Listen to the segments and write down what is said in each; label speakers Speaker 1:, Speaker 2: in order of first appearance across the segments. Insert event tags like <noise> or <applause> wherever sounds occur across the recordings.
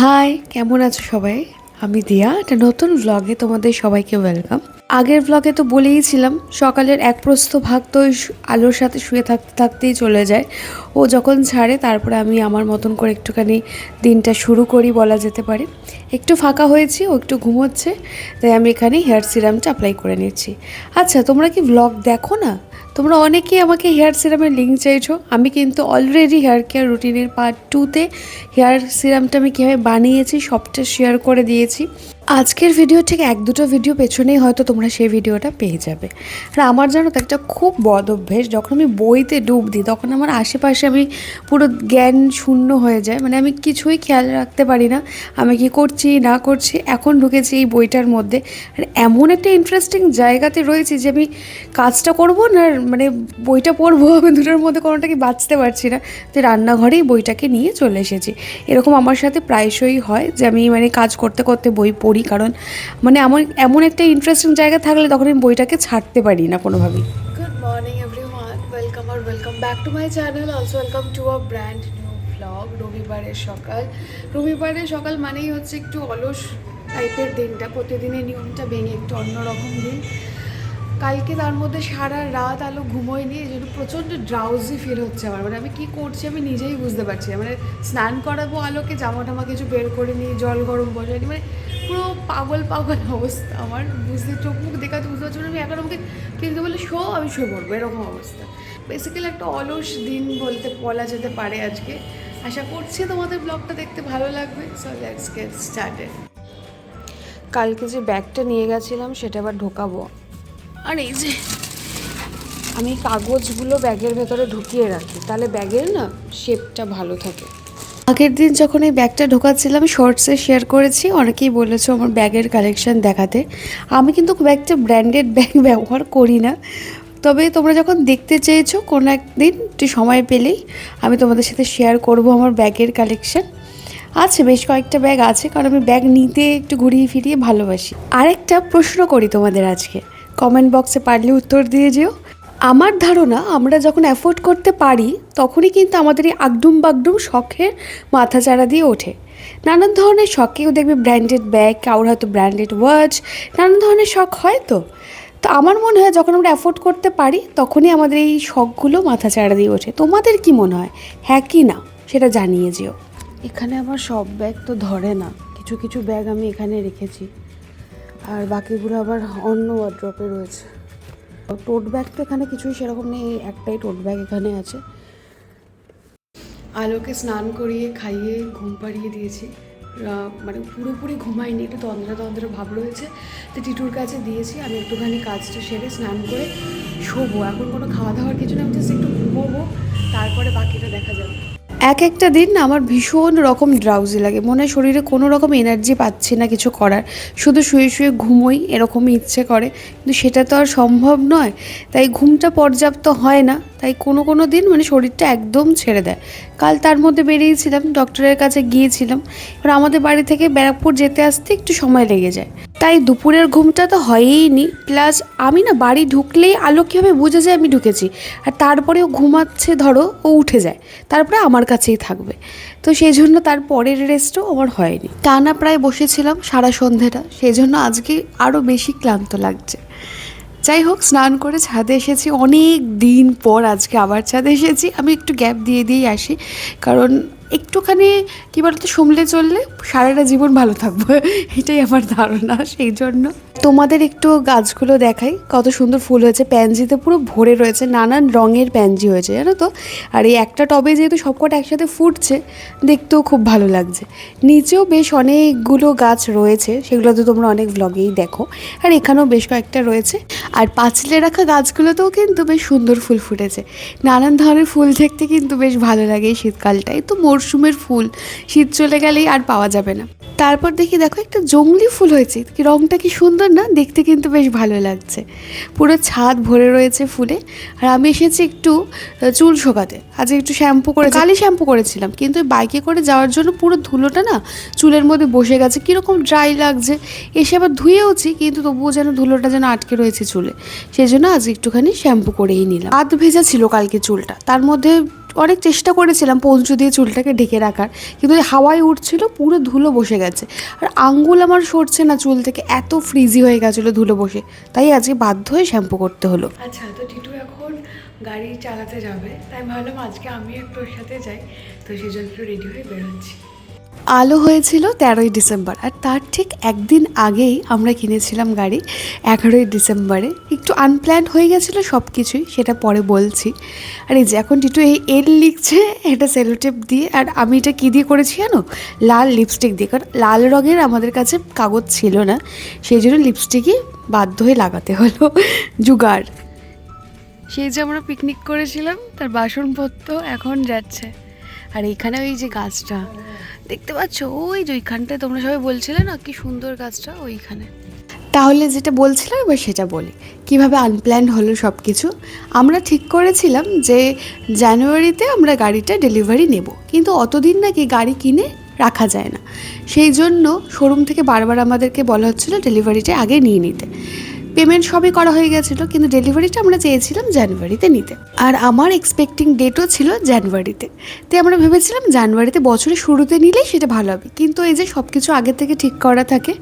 Speaker 1: High কেমন আছো সবাই? আমি দিয়া। একটা নতুন ভ্লগে তোমাদের সবাইকে ওয়েলকাম আগের ভ্লগে তো বলেইছিলাম, সকালের এক প্রস্থ ভাগ তো আলোর সাথে শুয়ে থাকতে থাকতেই চলে যায়। ও যখন ছাড়ে, তারপরে আমি আমার মতন করে একটুখানি দিনটা শুরু করি বলা যেতে পারে। একটু ফাঁকা হয়েছি, ও একটু ঘুমোচ্ছে, তাই আমি এখানে হেয়ার সিরামটা অ্যাপ্লাই করে নিচ্ছি। আচ্ছা তোমরা কি ভ্লগ দেখো না? তোমরা অনেকেই আমাকে হেয়ার সিরামের লিঙ্ক চাইছো। আমি কিন্তু অলরেডি হেয়ার কেয়ার রুটিনের পার্ট টুতে হেয়ার সিরামটা আমি কীভাবে বানিয়েছি সবটা শেয়ার করে দিয়েছি। আজকের ভিডিও থেকে এক দুটো ভিডিও পেছনেই হয়তো তোমরা সেই ভিডিওটা পেয়ে যাবে। আর আমার জানো তো একটা খুব বদ অভ্যেস, যখন আমি বইতে ডুব দিই, তখন আমার আশেপাশে আমি পুরো জ্ঞান শূন্য হয়ে যায়। মানে আমি কিছুই খেয়াল রাখতে পারি না, আমি কি করছি, না করছি, এখন ঢুকেছি এই বইটার মধ্যে। আর এমন একটা ইন্টারেস্টিং জায়গাতে রয়েছি যে আমি কাজটা করব না মানে বইটা পড়ব, <laughs> আমি দুটোর মধ্যে কোনোটাকে বাঁচতে পারছি না, তো রান্নাঘরেই বইটাকে নিয়ে চলে এসেছি। এরকম আমার সাথে প্রায়শই হয় যে আমি মানে কাজ করতে করতে বই পড়ি। কারণ মানে আমার এমন একটা ইন্টারেস্টিং জায়গা থাকলে তখন আমি বইটাকে ছাড়তে পারি না কোনোভাবেই। Good morning everyone welcome R welcome back to my channel also welcome to a brand new blog রবিবারের সকাল। রবিবারের সকাল মানেই হচ্ছে একটু অলস টাইপের দিনটা। প্রতিদিনের নিয়মটা ভেঙে একটু অন্যরকম দিন। কালকে তার মধ্যে সারা রাত আলো ঘুমোয়নি এই জন্য প্রচণ্ড ড্রাউজি ফিল হচ্ছে আমার। মানে আমি কী করছি আমি নিজেই বুঝতে পারছি না। মানে স্নান করাবো আলোকে জামা টামা কিছু বের করে নিই জল গরম বসাইনি মানে পুরো পাগল পাগল অবস্থা। আমার বুঝতে চোখ মুখ দেখাতে বুঝতে পারছি আমি এখন আমাকে কিন্তু বলে শো আমি শুয়ে পড়ব এরকম অবস্থা। বেসিক্যালি একটা অলস দিন বলতে বলা যেতে পারে আজকে। আশা করছি তোমাদের ব্লগটা দেখতে ভালো লাগবে। সো লেটস গেট স্টার্টেড কালকে যে ব্যাগটা নিয়ে গেছিলাম সেটা আবার ঢোকাবো। আর এই যে আমি কাগজগুলো ব্যাগের ভেতরে ঢুকিয়ে রাখি। তাহলে ব্যাগের না শেপটা ভালো থাকে। আগের দিন যখন এই ব্যাগটা ঢোকাচ্ছিলাম শর্টসে শেয়ার করেছি। অনেকেই বলেছ আমার ব্যাগের কালেকশন দেখাতে। আমি কিন্তু খুব একটা ব্র্যান্ডেড ব্যাগ <laughs> ব্যবহার করি না। তবে তোমরা যখন দেখতে চেয়েছো, কোনো একদিন একটু সময় পেলেই আমি তোমাদের সাথে শেয়ার করব আমার ব্যাগের কালেকশন আছে, বেশ কয়েকটা ব্যাগ আছে, কারণ আমি ব্যাগ নিতে একটু ঘুরিয়ে ফিরিয়ে ভালোবাসি। আরেকটা প্রশ্ন করি তোমাদের আজকে। কমেন্ট বক্সে পারলে উত্তর দিয়ে যেও। আমার ধারণা আমরা যখন অ্যাফোর্ড করতে পারি, তখনই কিন্তু আমাদের এই আগডুম বাগডুম শখের মাথাচাড়া দিয়ে ওঠে। নানান ধরনের শখ কেউ দেখবে ব্র্যান্ডেড ব্যাগ কারোর হয়তো ব্র্যান্ডেড ওয়াচ নানান ধরনের শখ হয় তো। তো আমার মনে হয় যখন আমরা অ্যাফোর্ড করতে পারি, তখনই আমাদের এই শখগুলো মাথাচাড়া দিয়ে ওঠে। তোমাদের কি মনে হয়? হ্যাঁ কি না? সেটা জানিয়ে যেও। এখানে আমার সব ব্যাগ তো ধরে না। কিছু কিছু ব্যাগ আমি এখানে রেখেছি। আর বাকিগুলো আবার অন্য ওয়ার্ড্রপে রয়েছে। টোট ব্যাগ তো এখানে কিছুই সেরকম নেই, একটাই টোট ব্যাগ এখানে আছে। আলোকে স্নান করিয়ে, খাইয়ে, ঘুম পাড়িয়ে দিয়েছি। মানে পুরোপুরি ঘুমাইনি, একটু তন্দ্রা তন্দ্রা ভাব রয়েছে। তো টিটুর কাছে দিয়েছি, আমি একটুখানি কাজটা সেরে স্নান করে শোবো। এখন কোনো খাওয়া দাওয়ার কিছু না আমি জাস্ট একটু ঘুমোবো, তারপরে বাকিটা দেখা যাবে। এক একটা দিন আমার ভীষণ রকম ড্রাউজি লাগে। মনে হয় শরীরে কোনো রকম এনার্জি পাচ্ছি না কিছু করার। শুধু শুয়ে শুয়ে ঘুমোই, এরকমই ইচ্ছে করে। কিন্তু সেটা তো আর সম্ভব নয়। তাই ঘুমটা পর্যাপ্ত হয় না। তাই কোনো কোনো দিন মানে শরীরটা একদম ছেড়ে দেয়। কাল তার মধ্যে বেরিয়েছিলাম ডক্টরের কাছে গিয়েছিলাম। এবার আমাদের বাড়ি থেকে ব্যারাকপুর যেতে আসতে একটু সময় লেগে যায়। তাই দুপুরের ঘুমটা তো হয়েই নি প্লাস আমি না বাড়ি ঢুকলেই আলো কীভাবে বুঝে যায় আমি ঢুকেছি। আর তারপরেও ঘুমাচ্ছে ধরো, ও উঠে যায়। তারপরে আমার কাছেই থাকবে। তো সেই জন্য তার পরের রেস্টও আমার হয়নি। টানা প্রায় বসেছিলাম সারা সন্ধেটা সেই জন্য আজকে আরও বেশি ক্লান্ত লাগছে। যাই হোক, স্নান করে ছাদে এসেছি। অনেক দিন পর আজকে আবার ছাদে এসেছি। আমি একটু গ্যাপ দিয়ে দিয়েই আসি। কারণ একটুখানি, কী বলতো, সমলে চললে সারাটা জীবন ভালো থাকব। এটাই আমার ধারণা, সেই জন্য। তোমাদের একটু গাছগুলো দেখাই, কত সুন্দর ফুল হয়েছে। প্যানজিতে পুরো ভরে রয়েছে, নানান রঙের প্যানজি হয়েছে, জানো তো? আর এই একটা টবে যেহেতু সবকটা একসাথে ফুটছে, দেখতেও খুব ভালো লাগছে। নিচেও বেশ অনেকগুলো গাছ রয়েছে, সেগুলো তো তোমরা অনেক ব্লগেই দেখো। আর এখানেও বেশ কয়েকটা রয়েছে। আর পাঁচিলে রাখা গাছগুলোতেও কিন্তু বেশ সুন্দর ফুল ফুটেছে। নানান ধরনের ফুল দেখতে কিন্তু বেশ ভালো লাগে এই শীতকালটায়। তো মরশুমের ফুল, শীত চলে গেলেই আর পাওয়া যাবে না। তারপর দেখি দেখো একটা জংলি ফুল হয়েছে। কি রংটা কি সুন্দর না? দেখতে কিন্তু বেশ ভালো লাগছে। পুরো ছাদ ভরে রয়েছে ফুলে। আর আমি এসেছি একটু চুল শোকাতে। আজ একটু শ্যাম্পু করে কালই শ্যাম্পু করেছিলাম। কিন্তু বাইকে করে যাওয়ার জন্য পুরো ধুলোটা না চুলের মধ্যে বসে গেছে। কীরকম ড্রাই লাগছে। এসে আবার ধুয়েওছি, কিন্তু তবুও যেন ধুলোটা যেন আটকে রয়েছে চুলে। সেই জন্য আজ একটুখানি শ্যাম্পু করেই নিলাম। আধ ভেজা ছিল কালকে চুলটা। তার মধ্যে অনেক চেষ্টা করেছিলাম পঞ্চু দিয়ে চুলটাকে ঢেকে রাখার, কিন্তু হাওয়ায় উঠছিল, পুরো ধুলো বসে গেছে। আর আঙ্গুল আমার সরছে না, চুল থেকে এত ফ্রিজি হয়ে গেছিল ধুলো বসে, তাই আজকে বাধ্য হয়ে শ্যাম্পু করতে হলো। আচ্ছা তো টিটু এখন গাড়ি চালাতে যাবে, তাই ভাবলাম আজকে আমি একটু ওর সাথে যাই, তো সেই জন্য রেডি হয়ে বেরোচ্ছি। আলো হয়েছিল তেরোই ডিসেম্বর, আর তার ঠিক একদিন আগেই আমরা কিনেছিলাম গাড়ি এগারোই ডিসেম্বরে। একটু আনপ্ল্যান হয়ে গেছিল সব কিছুই সেটা পরে বলছি। আর এই যে এখন টিটু এই এল লিখছে, এটা সেলোটেপ দিয়ে, আর আমি এটা কী দিয়ে করেছি জানো? লাল লিপস্টিক দিয়ে, কারণ লাল রঙের আমাদের কাছে কাগজ ছিল না, সেই জন্য লিপস্টিকই বাধ্য হয়ে লাগাতে হলো জুগার সেই যে আমরা পিকনিক করেছিলাম, তার বাসনপত্র এখন যাচ্ছে। আর এখানে ওই যে গাছটা দেখতে পাচ্ছ? ওই যে ওইখানটায় তোমরা সবাই বলছিলে না? কি সুন্দর গাছটা, ওইখানে। তাহলে যেটা বলছিলাম, এবার সেটা বলি। কীভাবে আনপ্ল্যান হলো সব কিছু আমরা ঠিক করেছিলাম যে, জানুয়ারিতে আমরা গাড়িটা ডেলিভারি নেব। কিন্তু অতদিন নাকি গাড়ি কিনে রাখা যায় না। সেই জন্য শোরুম থেকে বারবার আমাদেরকে বলা হচ্ছিল ডেলিভারিটা আগে নিয়ে নিতে। পেমেন্ট সবই করা হয়ে গেছিল, কিন্তু ডেলিভারিটা আমরা চেয়েছিলাম জানুয়ারিতে নিতে। আর আমার এক্সপেক্টিং ডেটও ছিল জানুয়ারিতে। তাই আমরা ভেবেছিলাম জানুয়ারিতে বছরের শুরুতে নিলেই সেটা ভালো হবে। কিন্তু এই যে সব কিছু আগে থেকে ঠিক করা থাকে,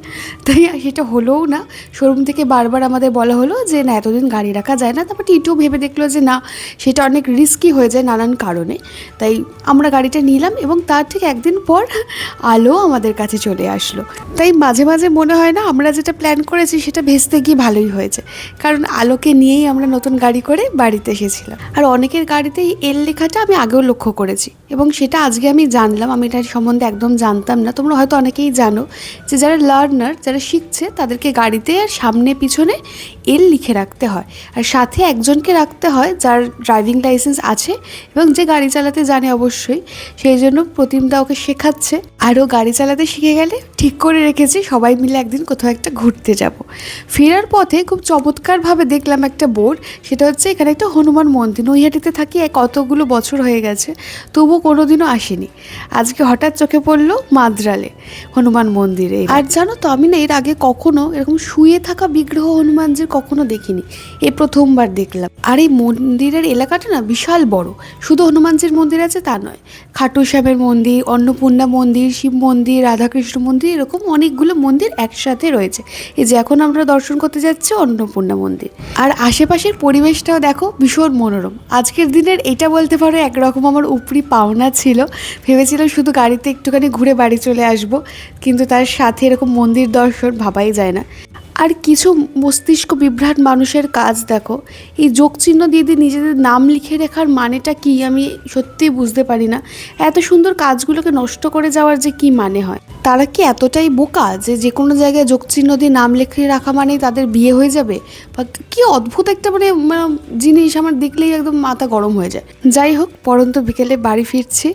Speaker 1: তাই সেটা হলোও না। শোরুম থেকে বারবার আমাদের বলা হলো যে, না, এতদিন গাড়ি রাখা যায় না। তারপর টিটু ভেবে দেখল যে, না, সেটা অনেক রিস্কি হয়ে যায় নানান কারণে। তাই আমরা গাড়িটা নিলাম এবং তার ঠিক একদিন পর আলো আমাদের কাছে চলে আসলো। তাই মাঝে মাঝে মনে হয় না, আমরা যেটা প্ল্যান করেছি সেটা ভেস্তে গিয়ে ভালোই হয়েছে। কারণ আলোকে নিয়েই আমরা নতুন গাড়ি করে বাড়িতে এসেছিলাম। আর অনেকের গাড়িতে এই এল লেখাটা আমি আগেও লক্ষ্য করেছি এবং সেটা আজকে আমি জানলাম। আমি এটার সম্বন্ধে একদম জানতাম না। তোমরা হয়তো অনেকেই জানো যে যারা লার্নার যারা শিখছে তাদেরকে গাড়িতে আর সামনে, পিছনে এল লিখে রাখতে হয়। আর সাথে একজনকে রাখতে হয় যার ড্রাইভিং লাইসেন্স আছে এবং যে গাড়ি চালাতে জানে অবশ্যই, সেই জন্য প্রতিমদা ওকে শেখাচ্ছে। আরও গাড়ি চালাতে শিখে গেলে ঠিক করে রেখেছি, সবাই মিলে একদিন কোথাও একটা ঘুরতে যাব। ফেরার পথে খুব চমৎকারভাবে দেখলাম একটা বোর্ড, সেটা হচ্ছে এখানে একটা হনুমান মন্দির। নৈহাটিতে থাকি এক কতগুলো বছর হয়ে গেছে, তবুও কোনোদিনও আসেনি। আজকে হঠাৎ চোখে পড়ল মাদ্রালে, হনুমান মন্দিরে। আর জানো তো, আমি না এর আগে কখনো এরকম শুয়ে থাকা বিগ্রহ হনুমানজির কখনো দেখিনি। এই প্রথমবার দেখলাম। আর এই মন্দিরের এলাকাটা না বিশাল বড়। শুধু হনুমানজির মন্দির আছে তা নয়। খাটু শ্যামের মন্দির, অন্নপূর্ণা মন্দির, শিব মন্দির, রাধাকৃষ্ণ মন্দির, এরকম অনেকগুলো মন্দির একসাথে রয়েছে। এই যে এখন আমরা দর্শন করতে যাচ্ছি অন্নপূর্ণা মন্দির। আর আশেপাশের পরিবেশটাও দেখো ভীষণ মনোরম। আজকের দিনের এটা বলতে পারো একরকম আমার উপরি পাওনা ছিল। ভেবেছিলাম শুধু গাড়িতে একটুখানি ঘুরে বাড়ি চলে আসব। কিন্তু তার সাথে এরকম মন্দির দর্শন ভাবাই যায় না। আর কিছু মস্তিষ্ক বিভ্রাট মানুষের কাজ দেখো। এই যোগচিহ্ন দিয়ে দিয়ে নিজেদের নাম লিখে রাখার মানেটা কি আমি সত্যিই বুঝতে পারি না। এত সুন্দর কাজগুলোকে নষ্ট করে যাওয়ার যে কি মানে হয়? তারা কি এতটাই বোকা যে যে কোনো জায়গায় যোগচিহ্ন দিয়ে নাম লিখে রাখা মানেই তাদের বিয়ে হয়ে যাবে? বা কি অদ্ভুত একটা মানে মানে জিনিস আমার দেখলেই একদম মাথা গরম হয়ে যায়। যাই হোক, পরন্ত বিকেলে বাড়ি ফিরছি।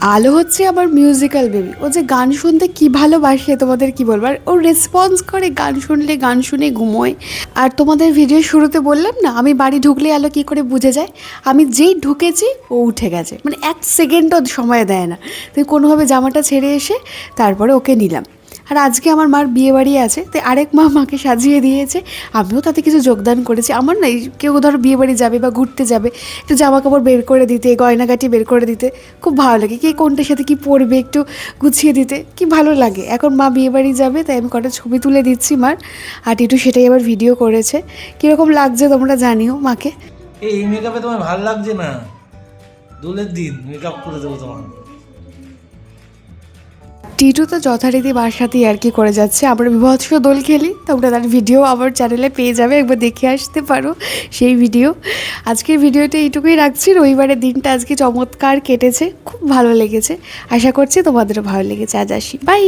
Speaker 1: আলো হচ্ছে আমার মিউজিক্যাল বেবি ও যে গান শুনতে কি ভালোবাসে, তোমাদের কি বলব আর ও রেসপন্স করে, গান শুনলে গান শুনে ঘুমোয়। আর তোমাদের ভিডিও শুরুতে বললাম না, আমি বাড়ি ঢুকলে আলো কি করে বুঝে যায়? আমি যেই ঢুকেছি, ও উঠে গেছে। মানে এক সেকেন্ডও সময় দেয় না। তুই কোনোভাবে জামাটা ছেড়ে এসে তারপরে ওকে নিলাম। আর আজকে আমার মার বিয়ে বাড়ি আছে, তাই আরেক মা মাকে সাজিয়ে দিয়েছে। আমিও তাতে কিছু যোগদান করেছি। আমার না কেউ ধরো বিয়ে বাড়ি যাবে বা ঘুরতে যাবে, একটু জামা কাপড় বের করে দিতে, গয়নাগাটি বের করে দিতে, খুব ভালো লাগে। কে কোনটার সাথে কি পরবে একটু গুছিয়ে দিতে, কি ভালো লাগে। এখন মা বিয়ে বাড়ি যাবে, তাই আমি কটা ছবি তুলে দিচ্ছি মার। আর টিটু সেটাই আবার ভিডিও করেছে। কীরকম লাগছে তোমরা জানিও মাকে।
Speaker 2: এই মেকআপে তোমার ভালো লাগছে না? দোলের দিন মেকআপ করে দেবো তোমার
Speaker 1: টিটু তো যথারীতি বাসাতেই আর কি করে যাচ্ছে। আমরা বিভৎস দোল খেলি, তোমরা তার ভিডিও আমার চ্যানেলে পেয়ে যাবে, একবার দেখে আসতে পারো সেই ভিডিও আজকের ভিডিওটা এইটুকুই রাখছি, রবিবারের দিনটা আজকে চমৎকার কেটেছে, খুব ভালো লেগেছে। আশা করছি তোমাদেরও ভালো লেগেছে, আজ আসি। বাই